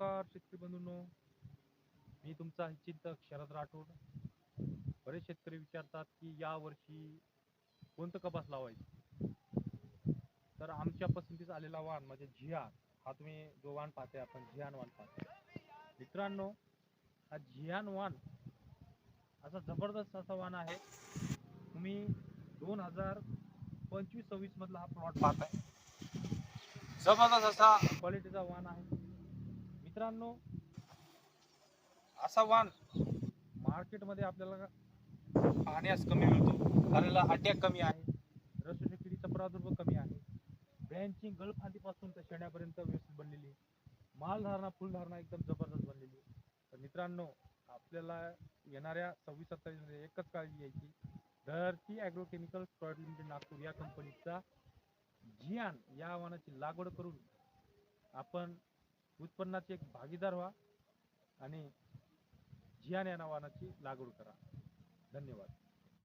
नमस्कार शेतकरी बंधूंनो. मी तुमचा चिंतक शरद राठोड. बरेच शेतकरी विचारतात की या वर्षी कोणतं कपास लावायचं? तर आमच्या पसंतीस आलेला वाण म्हणजे झियान. हा तुम्ही जो वाण पाहते आपण झियान वाण पाहते मित्रांनो हा झियान वाण असा जबरदस्त असा वाण आहे. तुम्ही दोन हजार पंचवीस सव्वीस मधला हा प्लॉट पाहताय. जबरदस्त असा क्वालिटीचा वाण आहे. मित्रांनो असा वाण मार्केटमध्ये आपल्याला पाण्यास कमी मिळतो. कारण अड्ड्या कमी आहे रसुनी किडीचा प्रादुर्भाव कमी आहे. ब्रँचिंग गळफांदीपासून तर शेण्यापर्यंत व्यवस्थित बनलेली आहे. मालधारणा फुलधारणा एकदम जबरदस्त बनलेली आहे. तर मित्रांनो आपल्याला येणाऱ्या सव्वीस सत्तावीसमध्ये एकच काळजी घ्यायची. धरती ॲग्रोकेमिकल्स प्रायव्हेट लिमिटेड नागपूर या कंपनीचा जियान या वाहनाची लागवड करून आपण उत्पन्नाचे एक भागीदार व्हा आणि जियान या नावानाची लागवड करा.